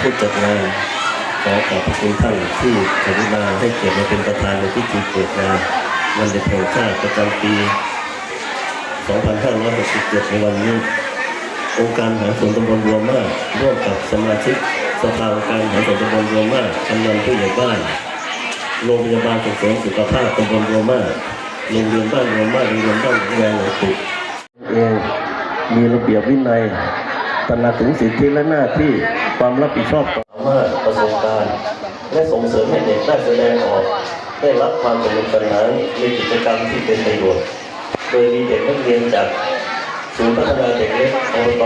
ผู้จัดงานขอขอบพระคุณท่านที่กรุณาให้เกียรติมาเป็นประธานในพิธีเปิดงานวันเด็กแห่งชาติประจำปี 2567 ในวันนี้องค์การหาส่วนตำบลรวมมากร่วมกับสมาชิกสภาองค์การหาส่วนตำบลรวมมากกำนันผู้ใหญ่บ้านโรงพยาบาลส่งเสริมสุขภาพตำบลรวมมากโรงเรียนบ้านรวมมากโรงเรียนบ้านแวงหลวงปู่เองมีระเบียบวินัยตระหนักถึงสิทธิและหน้าที่ ความรับผิดชอบต่อมารถประสบการณ์ และส่งเสริมให้เด็กได้แสดงออก ได้รับความสนุกสนานในกิจกรรมที่เป็นประโยชน์ โดยมีเด็กนักเรียนจากศูนย์พัฒนาเด็กเล็กอบต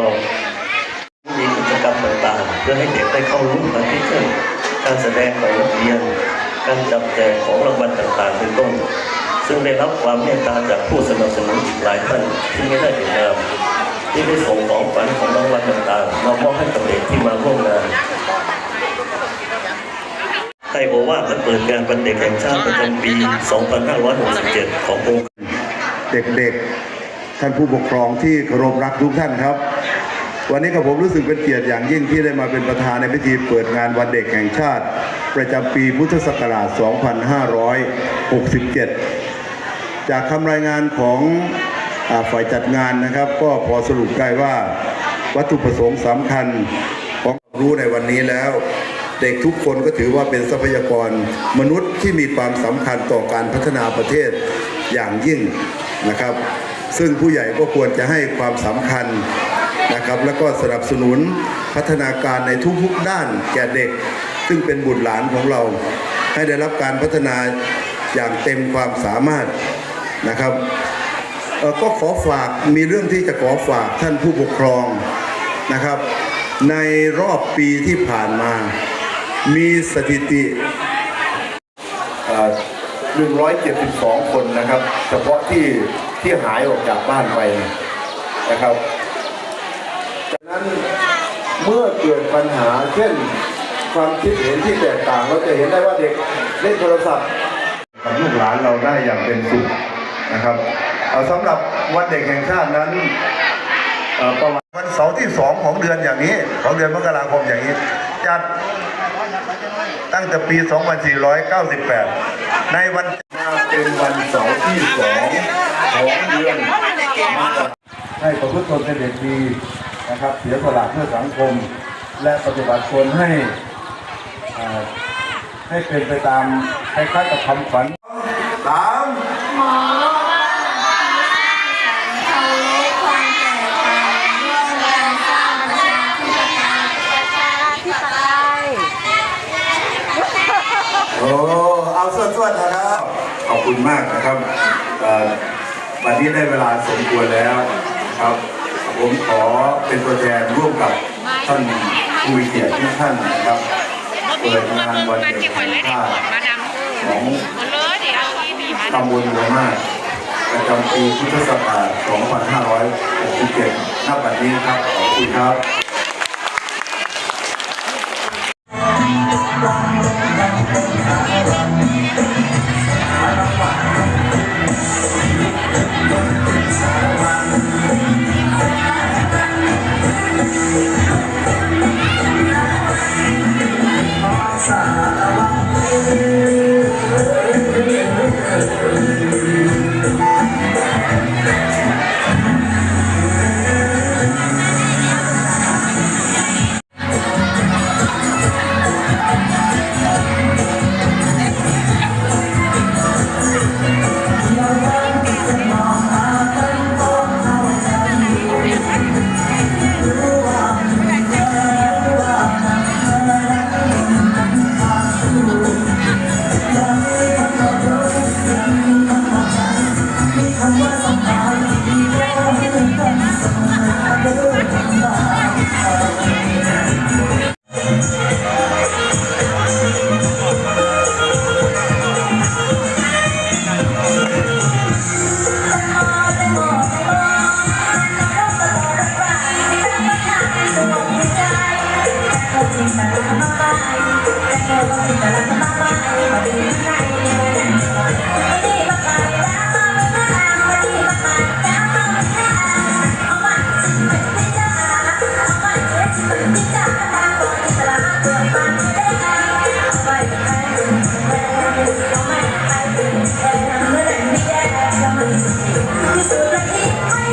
มีกิจกรรมต่างๆ เพื่อให้เด็กได้เข้ารู้การที่เช่นการแสดงของนักเรียน การจับแจกของรางวัลต่างๆ เป็นต้น ซึ่งได้รับความเมตตาจากผู้สนับสนุนหลายท่านที่ไม่ได้เห็นนาม ที่ได้ส่งของฝันของรางวัลต่างๆมามอบให้กับเด็กที่มาร่วมงานให้บอกว่าจะเปิดงานวันเด็กแห่งชาติประจำปี 2567 ขององค์เด็กๆ ท่านผู้ปกครองที่เคารพรักทุกท่านครับ วันนี้กับผมรู้สึกเป็นเกียรติอย่างยิ่งที่ได้มาเป็นประธานในพิธีเปิดงานวันเด็กแห่งชาติ ประจำปีพุทธศักราช 2567 จากคำรายงานของ ฝ่ายจัดงานนะครับ ก็พอสรุปได้ว่าวัตถุประสงค์สำคัญของรู้ในวันนี้แล้ว เด็กทุกคนก็ถือว่าเป็นทรัพยากรมนุษย์ที่มีความสำคัญต่อการพัฒนาประเทศอย่างยิ่งนะครับ ซึ่งผู้ใหญ่ก็ควรจะให้ความสำคัญนะครับ แล้วก็สนับสนุนพัฒนาการในทุกๆด้านแก่เด็ก ซึ่งเป็นบุตรหลานของเรา ให้ได้รับการพัฒนาอย่างเต็มความสามารถนะครับ ก็ขอฝากมีเรื่องที่จะขอฝากท่านผู้ปกครองนะครับ ในรอบปีที่ผ่านมา มีสถิติเอ่อ172 คนนะครับ เฉพาะที่ที่หายออกจากบ้านไปนะครับดังนั้นเมื่อเกิดปัญหาเช่นความคิดเห็นที่แตกต่างเราจะเห็นได้ว่าเด็กเล่นโทรศัพท์กับลูกหลานเราได้อย่างเป็นสุขนะครับเอ่อ สำหรับวันเด็กแห่งชาตินั้นประมาณวันเสาร์ที่สองของเดือนอย่างนี้ ของเดือนมกราคมอย่างนี้ จัดตั้งแต่ปี 2498 ในวันมาเป็นวันเสาร์ที่สองของเดือนมาให้ประพฤติตนเป็นเด็กดีนะครับ เสียสละเพื่อสังคม และปฏิบัติตนให้ให้เป็นไปตามคล้ายๆกับคำขวัญสาม หมอว่าเขารู้ความแตกต่างร่วมกันสร้างประชาธิปไตยประชาธิปไตย โอ้ เอาส่วนๆนะครับ ขอบคุณ มากนะครับวันนี้ได้เวลาสมควรแล้วครับ ผมขอเป็นตัวแทนร่วมกับท่านผู้เกียรติทุกท่านนะครับเปิดงานวันเด็กแห่งชาติของตำบลหัวมากประจำปีพุทธศักราช 2567ณบัดนี้ครับ ขอบคุณครับ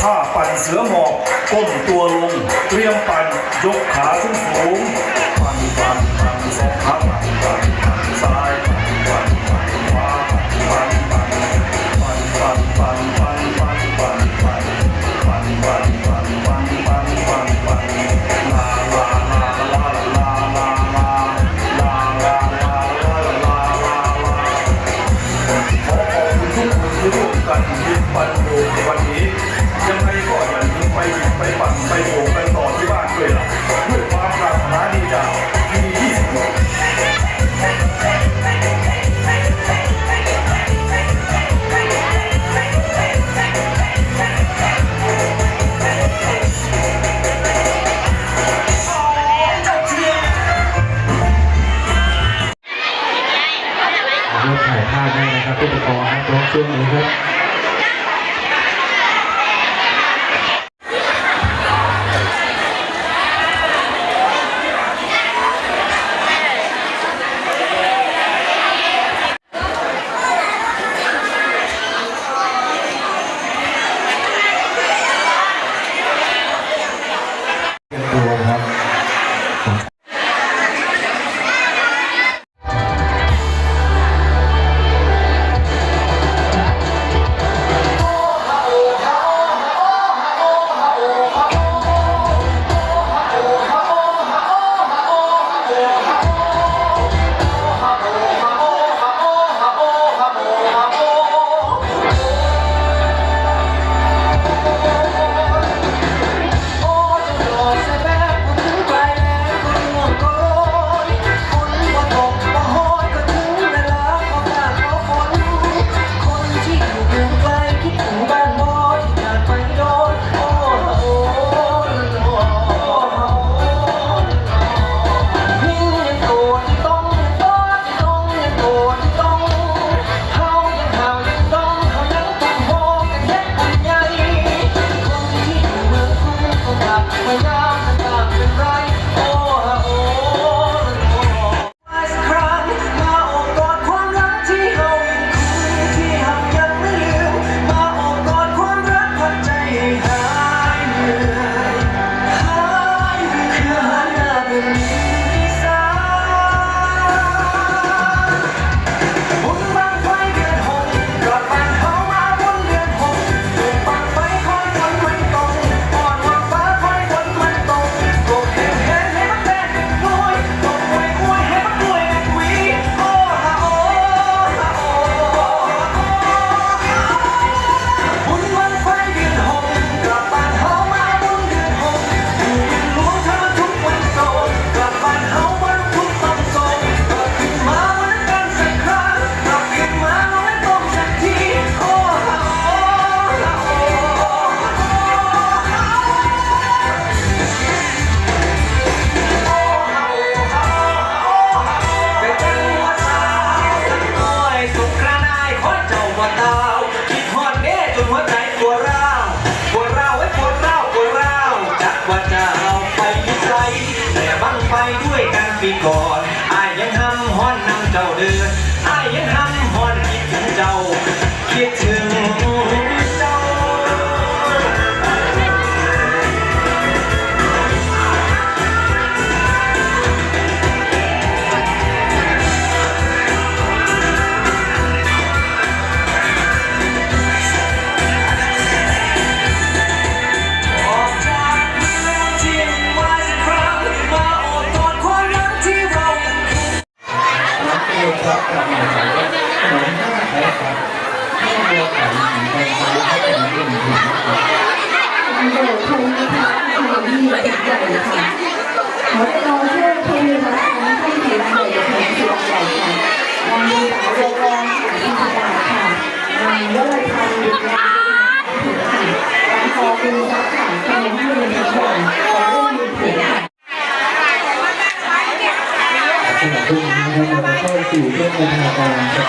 ท่าปั่นเสือหมอบก้มตัวลง เตรียมปั่นยกขาสูงสูงปั่นปั่นปั่นสองครั้งาดได้นะครับผู้ปกคองครับต้องเช่วงนี้ครับ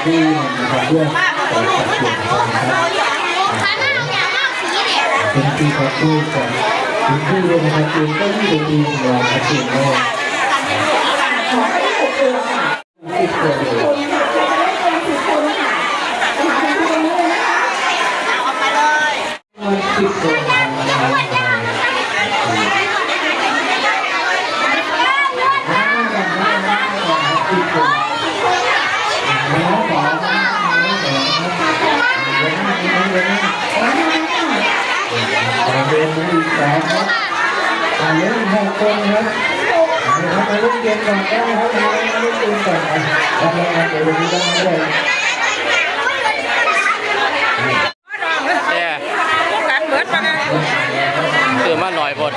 ากาศสักครู่หนึงนะครับเพื่อขอสักครู่นะครับเป็นที่ขอบคุณจากถึงที่เลยนะครับเองก็ที่เป็นทีมงานครับเองก็ ขอให้ปกครองค่ะ ที่เกิดเหตุ คนค่ะใครจะได้เป็นสิบคนค่ะสถานที่ตรงนี้เลยนะคะ วันที่เกิดเหตุนะครับ การเรียนรู้อีก สองครับการเรียนหกคนครับนะครับมาเล่นเกมก่อนได้ครับมาเล่นเกมก่อนนะครับแล้วมาเดี๋ยววันนี้ต้องด้วยเนี่ยคือมาหน่อยบด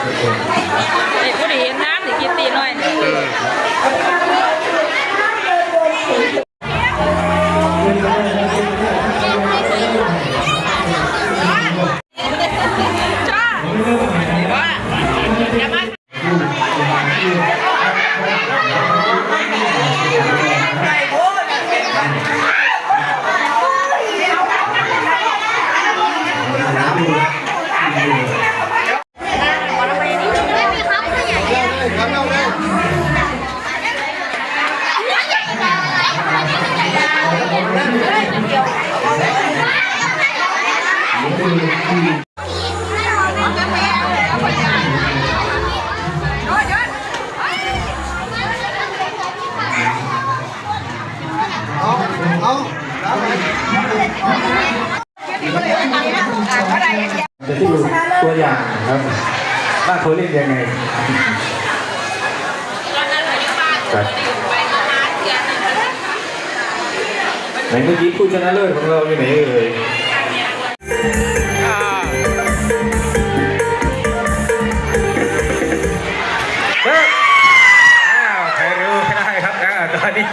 ตอนนี้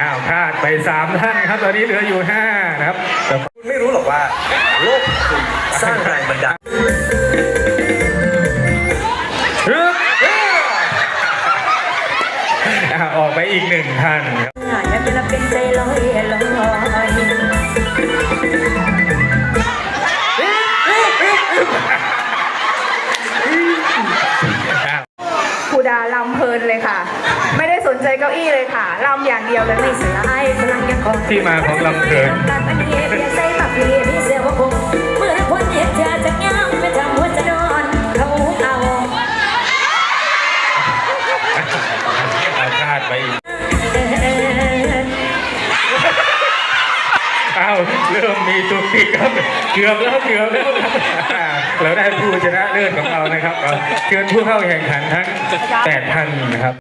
อ้าวพลาดไปสามท่านครับ ตอนนี้เหลืออยู่ห้านะครับแต่คุณไม่รู้หรอกว่า โลกคุณสร้างแรงบันดาลฮึบฮึบอ่าออกไปอีกหนึ่งท่านครับอยากจะเป็นใจลอยลอย อี้เลยค่ะลำอย่างเดียวเลยไม่สลายพลังยังคงที่มาของลำเพลินการมันเย็นใส่ปักเรียพี่เสียวคงเมื่อพ้นเย็นจะจะงามไม่ทำหัวจะนอนเขาเอาเอาพลาดไปอีกอ้าวเริ่มมีตุกติกครับเกือบแล้วเกือบแล้วครับอ่าเราได้ผู้ชนะเลิศของเรานะครับเอาเชิญผู้เข้าแข่งขันทั้งแปดท่านนะครับ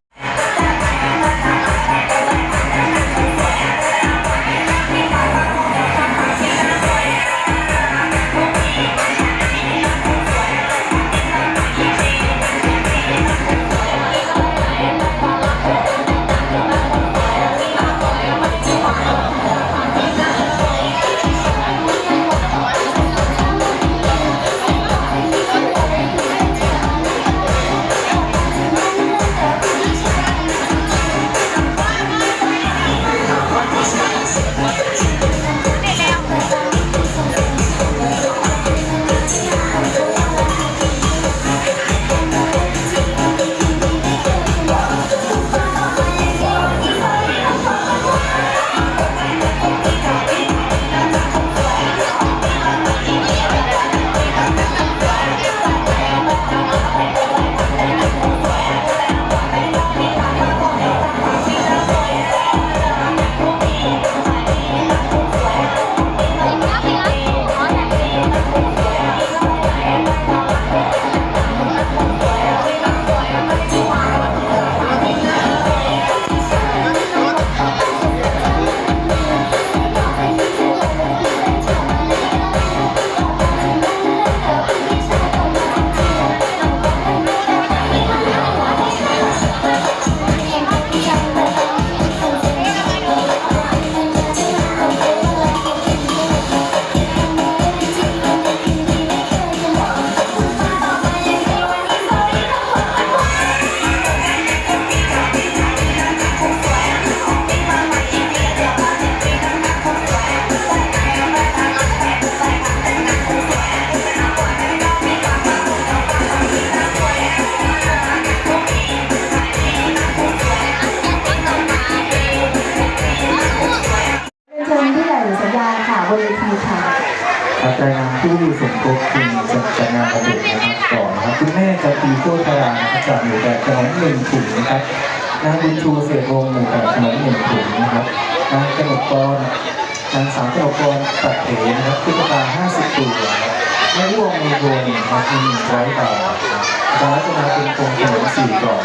รัตนาเป็นกรงถนนสี่ก่อน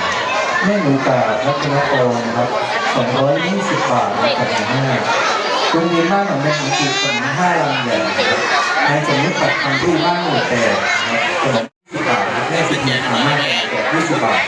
แม่หนูตารัตนกรนครับสองร้อยยี่สิบบาทต่อรับแม่โรงเรียนบ้านของแม่หนูคือสองห้าลังใหญ่นายสมนึกปัดทำที่บ้านหนูแต่สองยี่สิบบาทแม่สิบเงินสามารถแต่ยี่สิบบาท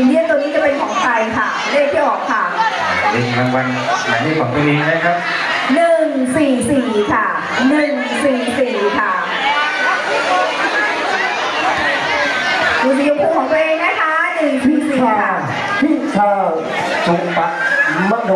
มินเนี่ยนตัวนี้จะเป็นของใครค่ะ เลขที่ออกค่ะเล่รางวัลหมายเลขของตัวเองนะครับหนึ่งสี่สี่ค่ะหนึ่งสี่สี่ค่ะดูสีชมของตัวเองนะคะหนึ่งสี่สี่ค่ะ พิชาจุปะมโน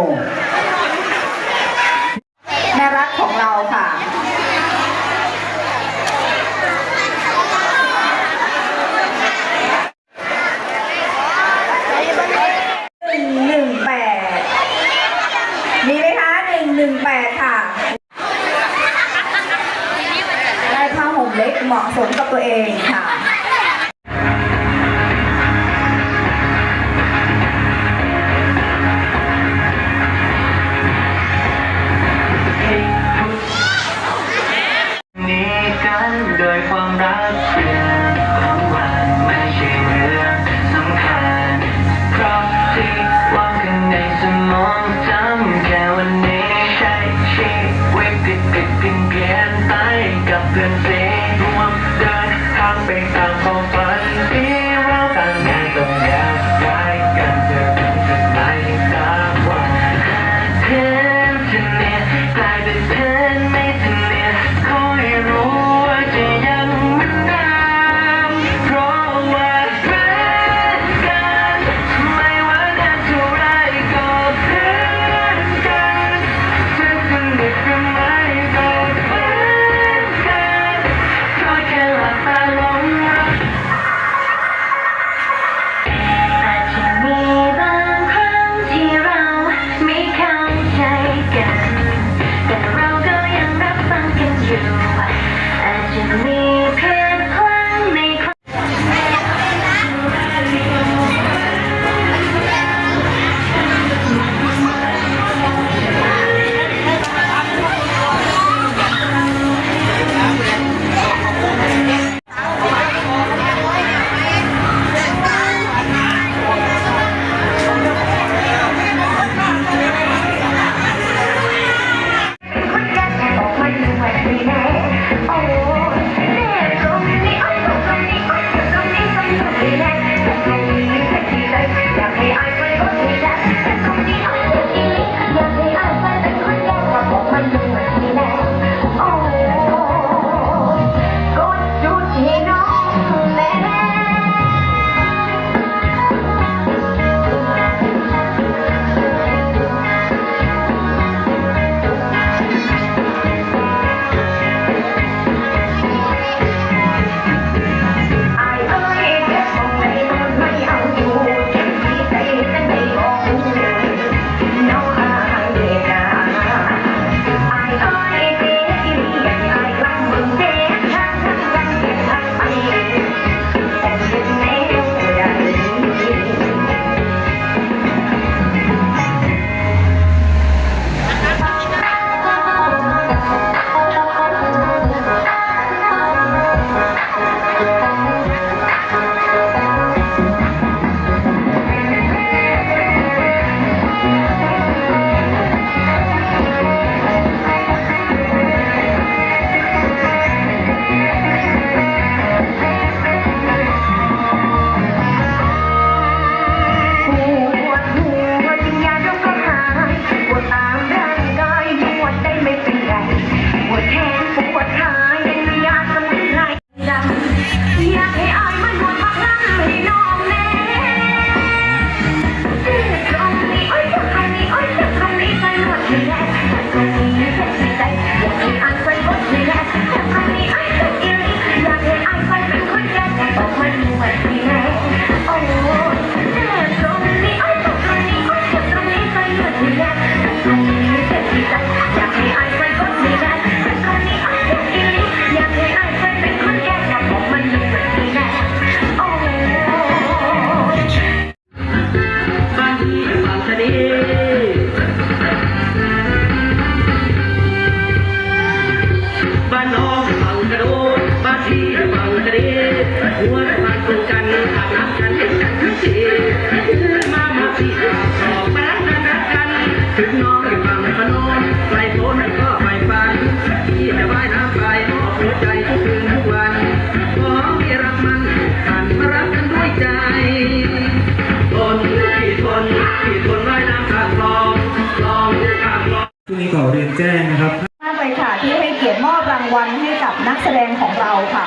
นักแสดงของเราค่ะ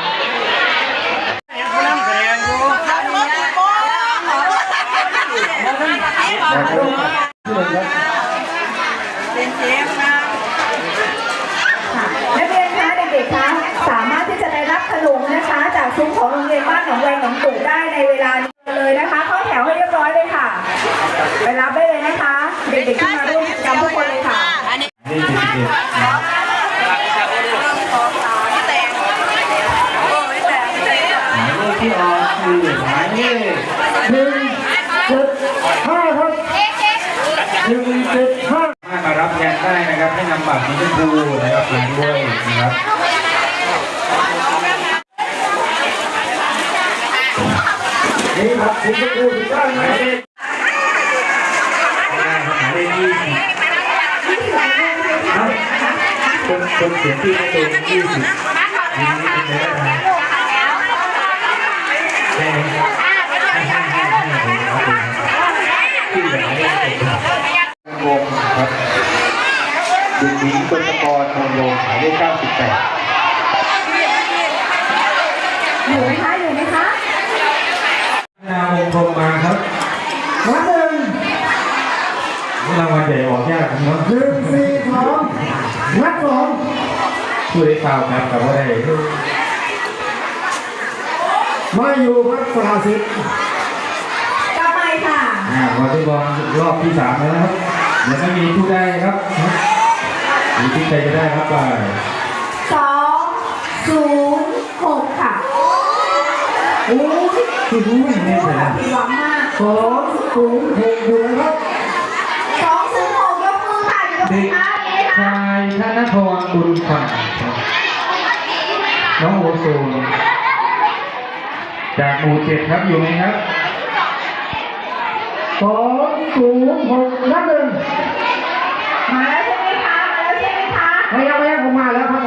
นักเรียนคะเด็กๆคะสามารถที่จะได้รับขนมนะคะ จากซุ้มของโรงเรียนบ้านหนองแวงหนองตู่ได้ในเวลานี้เลยนะคะ เข้าแถวให้เรียบร้อยเลยค่ะ ไปรับได้เลยนะคะ เด็กๆที่ 45มารับแทนได้นะครับให้นำบัตรสีชมพูนะครับมาด้วยนะครับนี่ครับสีชมพูถูกต้องไหมคนคนเสียงที่ไม่ตรงยี่สิบนี่เป็นเนื้อหา หญิงกฤษกรนนท์วงศ์หมายเลขเก้าสิบแปดอยู่ไหมคะอยู่ไหมคะนาวงพรมมาครับวัดหนึ่งรางวัลใหญ่ออกยากเนาะหนึ่งสี่สองวัดสองผู้ได้ข่าวครับกับว่าได้มาอยู่วัดสาสิทธิ์กลับไปค่ะอ่าวอลเลย์บอลรอบที่สามแล้วนะครับเดี๋ยวไม่มีผู้ได้ครับ มีที่ใครจะได้ครับไปสองศูนย์หกค่ะโอ้ยคือรู้ไม่แน่ใจนะผิดหวังมากสองศูนย์หกอยู่นะครับสองศูนย์หกยกมือค่ะอยู่ตรงเด็กนี้ค่ะนี่ค่ะชายธนทรบุญคำน้องโอโซนจากหมู่เจ็ดครับอยู่ไหมครับสองศูนย์หกนัดหนึ่ง ไม่ยามไม่ยามผมมาแล้วครับ